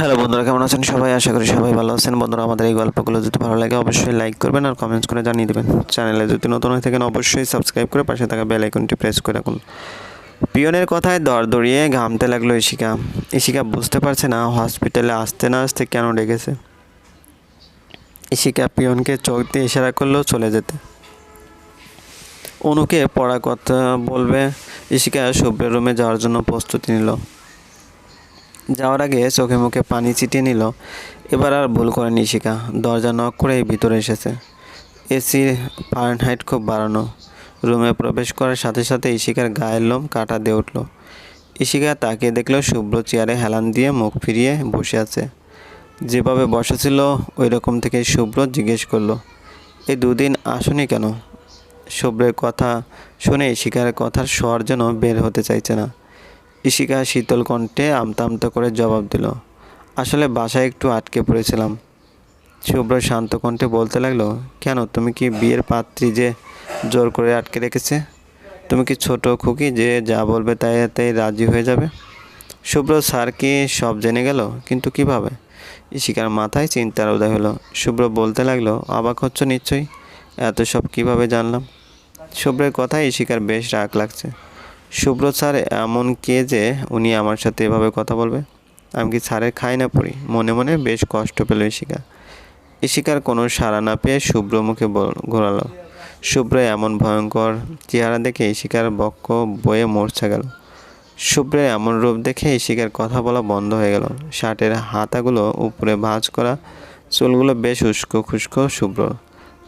Hello বন্ধুরা, কেমন আছেন সবাই? আশা করি সবাই ভালো আছেন। বন্ধুরা, আমাদের এই গল্পগুলো যদি ভালো লাগে অবশ্যই লাইক করবেন আর কমেন্টস করে জানিয়ে দেবেন। চ্যানেলে যদি নতুন হয়ে থাকেন, অবশ্যই সাবস্ক্রাইব করে পাশে থাকা বেল আইকনটি প্রেস করে রাখুন। পিয়নের কথায় দর দড়িয়ে ঘামতে লাগল ইশিকা ইশিকা বুঝতে পারছে না হসপিটালে আসতে না আসতে কেন ডেকেছে ইশিকা পিয়নকে চোখ দিয়ে ইশারা করলেও চলে যেতে। অনুকে পড়া কথা বলবে ইশিকা শুভ্রের রুমে যাওয়ার জন্য প্রস্তুতি নিল। যাওয়ার আগে চোখে মুখে পানি ছিটিয়ে নিল। এবার আর ভুল করেনি ইশিকা দরজা নক করেই ভিতরে এসেছে। এসির ফারেনহাইট খুব বাড়ানো। রুমে প্রবেশ করার সাথে সাথে ইশিকার গায়ের লোম কাটা দিয়ে উঠল। ইশিকা তাকিয়ে দেখল শুভ্র চেয়ারে হেলান দিয়ে মুখ ফিরিয়ে বসে আছে। যেভাবে বসেছিল ওই রকম থেকে শুভ্র জিজ্ঞেস করল এই দুদিন আসনি কেন? শুভ্রের কথা শুনে ইশিকার কথার স্বর যেন বের হতে চাইছে না। ইশিকা শীতল কণ্ঠে আমতা আমতা করে জবাব দিল, আসলে বাসায় একটু আটকে পড়েছিলাম। শুভ্র শান্ত কণ্ঠে বলতে লাগল, কেন, তুমি কি বিয়ের পাত্রী যে জোর করে আটকে রেখেছে? তুমি কি ছোট খুকি যে যা বলবে তাই তাই রাজি হয়ে যাবে? শুভ্র স্যার কি সব জেনে গেল, কিন্তু কীভাবে? ইশিকার মাথায় চিন্তার উদয় হলো। শুভ্র বলতে লাগল, অবাক হচ্ছ নিশ্চয়ই, এত সব কীভাবে জানলাম? শুভ্রের কথায় ইশিকার বেশ রাগ লাগছে। শুভ্র স্যার, এমন কে যে উনি আমার সাথে এভাবে কথা বলবে? আমি কি স্যারের খাই না পড়ি? মনে মনে বেশ কষ্ট পেল ইশিকা ইশিকার কোনো সাড়া না পেয়ে শুভ্র মুখে ঘোরালো। শুভ্র এমন ভয়ঙ্কর চেহারা দেখে ইশিকার বক্ষ বয়ে মূর্ছা গেল। শুভ্রের এমন রূপ দেখে ইশিকার কথা বলা বন্ধ হয়ে গেল। শার্টের হাতাগুলো উপরে ভাঁজ করা চুলগুলো বেশ উস্কো খুস্কো শুভ্র।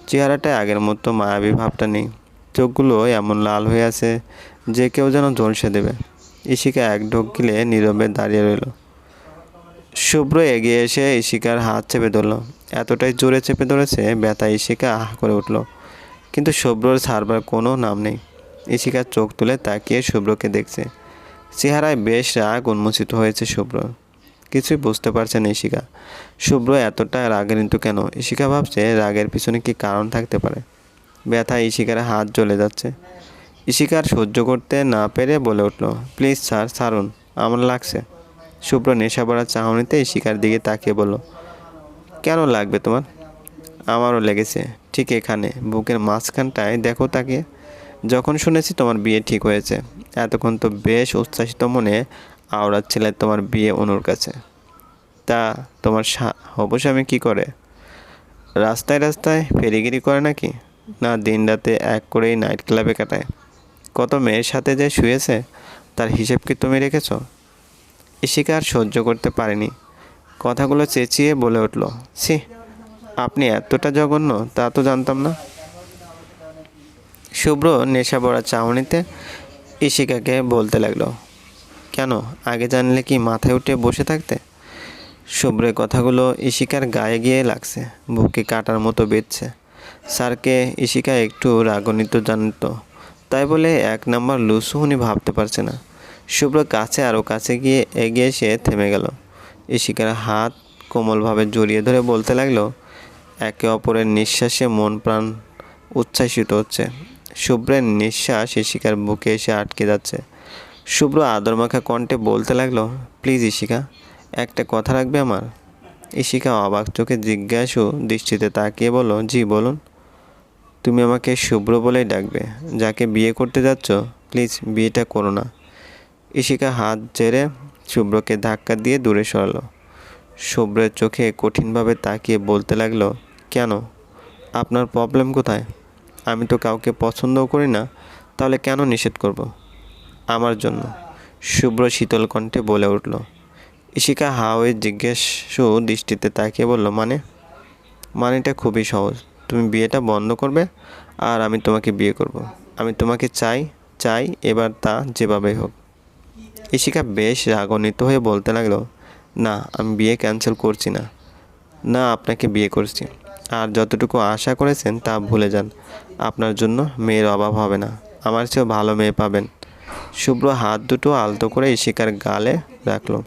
চেহারাটায় আগের মতো মায়াবী ভাবটা নেই। চোখগুলো এমন লাল হয়ে আছে যে কেউ যেন ঝলসে দেবে। ইশিকা এক ঢোক গিলে নীরবে দাঁড়িয়ে রইল। শুভ্র এগিয়ে এসে ইশিকার হাত চেপে ধরল। এতটাই জোরে চেপে ধরেছে ব্যথা ইশিকা আহ করে উঠল। কিন্তু শুভ্রর ছাড়বার কোনো নাম নেই। ইশিকার চোখ তুলে তাকিয়ে শুভ্রকে দেখছে। চেহারায় বেশ রাগ উন্মোচিত হয়েছে শুভ্র। কিছুই বুঝতে পারছে না ইশিকা শুভ্র এতটা রাগান্বিত কেন? ইশিকা ভাবছে রাগের পিছনে কি কারণ থাকতে পারে। ব্যথা ইশিকার হাত জ্বলে যাচ্ছে। ইশিকার সহ্য করতে না পেরে বলে উঠল, প্লিজ স্যার, ছাড়ুন, আমার লাগছে। শুভ্র নেশা ভরা চাহনিতে ইশিকার দিকে তাকিয়ে বলল, কেন লাগবে তোমার? আমারও লেগেছে, ঠিক এখানে, বুকের মাঝখানটায়, দেখো তাকে। যখন শুনেছি তোমার বিয়ে ঠিক হয়েছে, এতক্ষণ তো বেশ উচ্ছ্বাসিত মনে আওড়াচ্ছিলে তোমার বিয়ে অনুর কাছে। তা তোমার হবস্বামী কী করে? রাস্তায় রাস্তায় ফেরিগিরি করে নাকি? না দিন রাতে এক করেই নাইট ক্লাবে কাটায়। কত মেয়ের সাথে যে শুয়েছে, তার হিসেব কি তুমি রেখেছ? ইশিকা আর সহ্য করতে পারেনি। কথাগুলো চেঁচিয়ে বলে উঠল, ছি, আপনি এতটা জঘন্য, তা তো জানতাম না। শুভ্র নেশা ভরা চাউনিতে ইশিকাকে বলতে লাগল, কেন, আগে জানলে কি মাথায় উঠে বসে থাকতে? শুভ্রের কথাগুলো ইশিকার গায়ে গিয়ে লাগছে, বুকে কাটার মতো বেঁধছে। স্যারকে ইশিকা একটু রাগনিত জানত। তাই বলে এক নম্বর লুসু উনি ভাবতে পারছে না। শুভ্র কাছে আরও কাছে গিয়ে এগিয়ে সে থেমে গেল। ইশিকার হাত কোমলভাবে জড়িয়ে ধরে বলতে লাগল, একে অপরের নিঃশ্বাসে মন প্রাণ উচ্ছ্বাসিত হচ্ছে। শুভ্রের নিঃশ্বাস ইশিকার বুকে এসে আটকে যাচ্ছে। শুভ্র আদরমাখা কণ্ঠে বলতে লাগল, প্লিজ ইশিকা, একটা কথা রাখবে আমার? ইশিকা অবাক চোখে জিজ্ঞাসু দৃষ্টিতে তাকিয়ে বলো জি, বলুন। তুমি আমাকে শুভ্র বলেই ডাকবে। যাকে বিয়ে করতে যাচ্ছ, প্লিজ বিয়েটা করো না। ইশিকা হাত ঝেড়ে শুভ্রকে ধাক্কা দিয়ে দূরে সরালো। শুভ্রের চোখে কঠিনভাবে তাকিয়ে বলতে লাগল, কেন? আপনার প্রবলেম কোথায়? আমি তো কাউকে পছন্দও করি না, তাহলে কেন নিষেধ করব? আমার জন্য, শুভ্র শীতল কণ্ঠে বলে উঠল। ইশিকা হাওয়ে জিজ্ঞেসু দৃষ্টিতে তাকিয়ে বলল মানে? মানেটা খুবই সহজ। তুমি বিয়েটা বন্ধ করবে আর আমি তোমাকে বিয়ে করব। আমি তোমাকে চাই চাই এবার তা যেভাবেই হোক। ইশিকা বেশ রাগান্বিত হয়ে বলতে লাগল, না, আমি বিয়ে ক্যান্সেল করছি না। না, আপনাকে বিয়ে করছি। আর যতটুকু আশা করেছেন তা ভুলে যান। আপনার জন্য মেয়ের অভাব হবে না। আমার চেয়েও ভালো মেয়ে পাবেন। শুভ্র হাত দুটো আলতো করে ইশিকার গালে রাখল।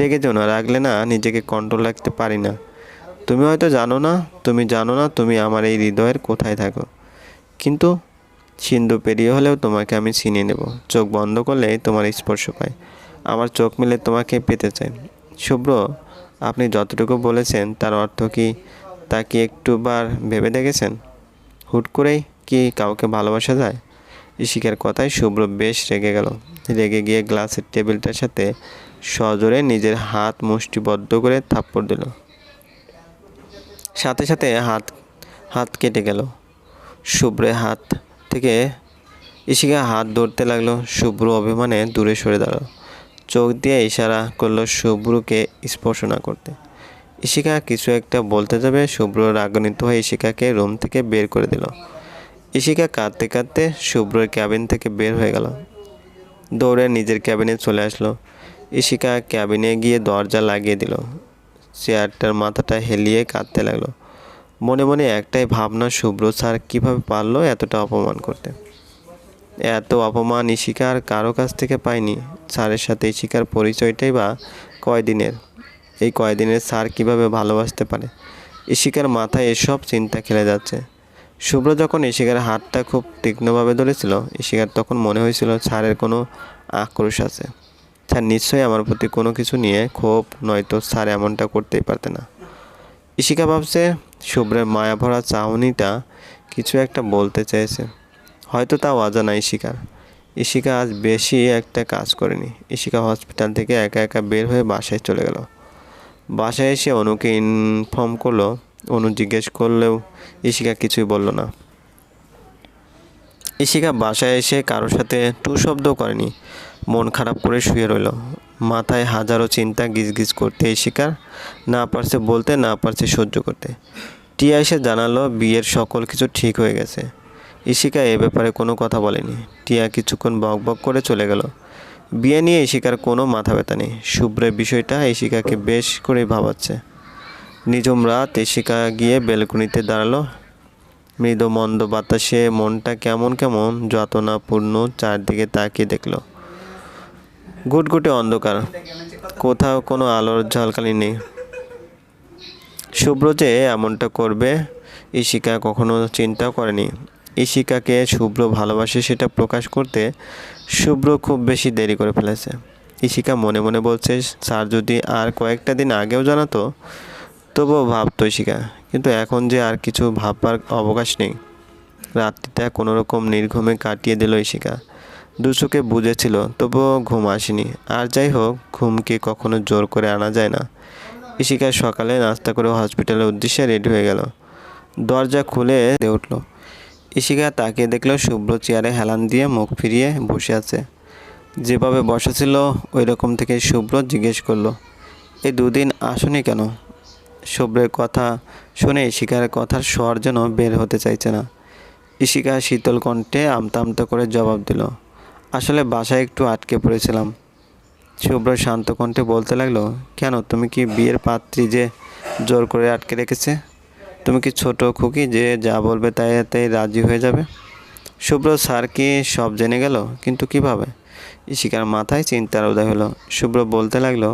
রেগে যেও না রাখলে না নিজেকে কন্ট্রোল রাখতে পারি না। তুমি হয়তো জানো না, তুমি জানো না তুমি আমার এই হৃদয়ের কোথায় থাকো। কিন্তু সিন্ধু পেরিয়ে হলেও তোমাকে আমি চিনিয়ে নেব। চোখ বন্ধ করলেই তোমার স্পর্শ পাই আমার চোখ মিলে তোমাকে পেতে চাই। শুভ্র, আপনি যতটুকু বলেছেন তার অর্থ কি, তা কি একটুবার ভেবে দেখেছেন? হুট করেই কি কাউকে ভালোবাসা যায়? ইশিকার কথায় শুভ্র বেশ রেগে গেল। রেগে গিয়ে গ্লাসের টেবিলটার সাথে সজোরে নিজের হাত মুষ্টিবদ্ধ করে থাপ্পড় দিল। সাথে সাথে হাত হাত কেটে গেল। শুভ্রের হাত থেকে ইশিকা হাত ধরতে লাগল। শুভ্র অভিমানে দূরে সরে দাঁড়াল। চোখ দিয়ে ইশারা করল শুভ্রকে স্পর্শ না করতে। ইশিকা কিছু একটা বলতে যাবে। শুভ্র রাগান্বিত হয়ে ইশিকাকে রুম থেকে বের করে দিল। ইশিকা কাঁদতে কাঁদতে শুভ্রর ক্যাবিন থেকে বের হয়ে গেল। দৌড়ে নিজের ক্যাবিনে চলে আসলো। ইশিকা ক্যাবিনে গিয়ে দরজা লাগিয়ে দিল। চেয়ারটার মাথাটা হেলিয়ে কাঁদতে লাগল। মনে মনে একটাই ভাবনা, শুভ্র স্যার কীভাবে পারল এতটা অপমান করতে? এত অপমান ইশিকা আর কারও কাছ থেকে পায়নি স্যারের সাথে ইশিকার পরিচয়টাই বা কয়দিনের? এই কয়দিনের স্যার কীভাবে ভালোবাসতে পারে? ইশিকার মাথায় এসব চিন্তা খেলে যাচ্ছে। শুভ্র যখন ইশিকার হাতটা খুব তীক্ষ্ণভাবে ধরেছিল ইশিকার তখন মনে হয়েছিল স্যারের কোনো আক্রোশ আছে। স্যার নিশ্চয়ই আমার প্রতি কোনো কিছু নিয়ে ক্ষোভ, নয়তো স্যার এমনটা করতেই পারতে না। ইশিকা ভাবছে, শুভ্রের মায়াভরা চাহনিটা কিছু একটা বলতে চেয়েছে। হয়তো তাও অজানা ইশিকার। ইশিকা আজ বেশি একটা কাজ করেনি। ইশিকা হসপিটাল থেকে একা একা বের হয়ে বাসায় চলে গেল। বাসায় এসে অনুকে ইনফর্ম করল। অনু জিজ্ঞেস করলেও ইশিকা কিছুই বলল না। ইশিকা বাসায় এসে কারোর সাথে টু শব্দ করেনি। মন খারাপ করে শুয়ে রইল। মাথায় হাজারো চিন্তা গিজগিজ করতে এই শিকার না পারছে বলতে, না পারছে সহ্য করতে। টিয়া এসে জানালো, বিয়ের সকল কিছু ঠিক হয়ে গেছে। ইশিকা এ ব্যাপারে কোনো কথা বলেনি। টিয়া কিছুক্ষণ বক বক করে চলে গেল। বিয়ে নিয়ে ইশিকার কোনো মাথা ব্যথা নেই। শুভ্রের বিষয়টা ইশিকাকে বেশ করে ভাবাচ্ছে। নিজম রাত ইশিকা গিয়ে বেলকুনিতে দাঁড়াল। মৃদু মন্দ বাতাসে মনটা কেমন কেমন যতনাপূর্ণ চারদিকে তাকিয়ে দেখল। গুটগুটে অন্ধকার। কোথাও কোনো আলোর ঝলকালি নেই। শুভ্র যে এমনটা করবে, ঈশিকা কখনো চিন্তাও করেনি। ঈশিকাকে শুভ্র ভালোবাসে সেটা প্রকাশ করতে শুভ্র খুব বেশি দেরি করে ফেলেছে। ঈশিকা মনে মনে বলছে, স্যার, যদি আর কয়েকটা দিন আগেও জানাতো, তবুও ভাবতো ইশিকা কিন্তু এখন যে আর কিছু ভাববার অবকাশ নেই। রাত্রিটা কোনো রকম নির্ঘুমে কাটিয়ে দিল ইশিকা দুচোখে বুঝেছিল, তবুও ঘুম আসেনি। আর যাই হোক, ঘুমকে কখনো জোর করে আনা যায় না। ইশিকা সকালে নাস্তা করে হসপিটালের উদ্দেশ্যে রেডি হয়ে গেল। দরজা খুলে উঠল। ইশিকা তাকিয়ে দেখল শুভ্র চেয়ারে হেলান দিয়ে মুখ ফিরিয়ে বসে আছে। যেভাবে বসা ছিল ওই রকম থেকে শুভ্র জিজ্ঞেস করল এই দুদিন আসনি কেন? শুভ্রের কথা শুনে ইশিকার কথার স্বর যেন বের হতে চাইছে না। ইশিকা শীতল কণ্ঠে আমতা আমতা করে জবাব দিল আসলে বাসায় একটু আটকে পড়েছিলাম। শুভ্র শান্ত কণ্ঠে বলতে লাগল, কেন, তুমি কি বিয়ের পাত্রী যে জোর করে আটকে রেখেছে? তুমি কি ছোট খুকি যে যা বলবে তাই তাই রাজি হয়ে যাবে? শুভ্র স্যার কি সব জেনে গেল? কিন্তু কীভাবে? ইশিকার মাথায় চিন্তার উদয় হলো। শুভ্র বলতে লাগল